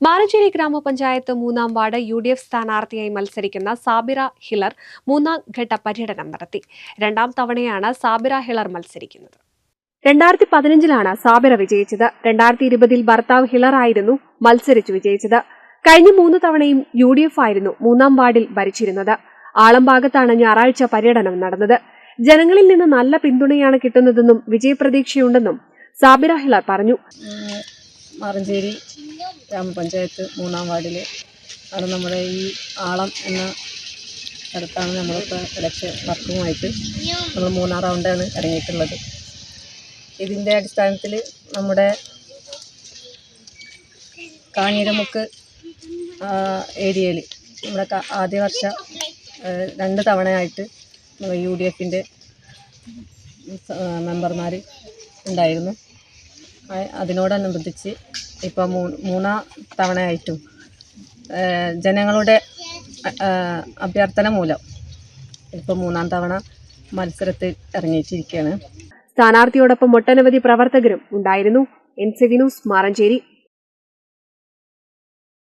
മാറഞ്ചേരി ഗ്രാമപഞ്ചായത്ത് മൂന്നാം ward U D F സ്ഥാനാർത്ഥിയായി മത്സരിക്കുന്ന സാബിറ ഹിലർ മൂന്നാം ഘട്ട പര്യടനം നടത്തി. രണ്ടാം തവണയാണ് സാബിറ ഹിലർ മത്സരിക്കുന്നത്. രണ്ടായിരത്തി പതിനഞ്ചിലാണ് സാബിറ വിജയിച്ചത്. രണ്ടായിരത്തി ഇരുപതിൽ ഭർത്താവ് ഹിലർ ആയിരുന്നു മത്സരിച്ചു വിജയിച്ചത്. കഴിഞ്ഞ മൂന്ന് തവണയും യു ഡി എഫ് ആയിരുന്നു മൂന്നാം വാർഡിൽ ഭരിച്ചിരുന്നത്. ആളംഭാഗത്താണ് ഞായറാഴ്ച പര്യടനം നടന്നത്. ജനങ്ങളിൽ നിന്ന് നല്ല പിന്തുണയാണ് കിട്ടുന്നതെന്നും വിജയപ്രതീക്ഷയുണ്ടെന്നും സാബിറ ഹിലർ പറഞ്ഞു. മാറഞ്ചേരി ഗ്രാമപഞ്ചായത്ത് മൂന്നാം വാർഡിൽ ആണ് നമ്മുടെ ഈ ആളം എന്ന സ്ഥലത്താണ് നമ്മളിപ്പോൾ ഇലക്ഷൻ വർക്കുമായിട്ട് നമ്മൾ മൂന്നാം റൗണ്ടാണ് ഇറങ്ങിയിട്ടുള്ളത്. ഇതിന്റെ അടിസ്ഥാനത്തിൽ നമ്മുടെ കാഞ്ഞിരമുക്ക് ഏരിയയിൽ നമ്മുടെ ആദ്യ വർഷം രണ്ട് തവണയായിട്ട് യു ഡി എഫിന്റെ മെമ്പർമാർ ഉണ്ടായിരുന്നു. അതിനോടനുബന്ധിച്ച് ഇപ്പോൾ മൂന്നാം തവണയായിട്ടും ജനങ്ങളുടെ അഭ്യർത്ഥന മൂലം ഇപ്പോൾ മൂന്നാം തവണ മത്സരത്തിൽ ഇറങ്ങിയിട്ടിരിക്കുകയാണ്. സ്ഥാനാർത്ഥിയോടൊപ്പം ഒട്ടനവധി പ്രവർത്തകരും ഉണ്ടായിരുന്നു. N C Vinoos Maranchery.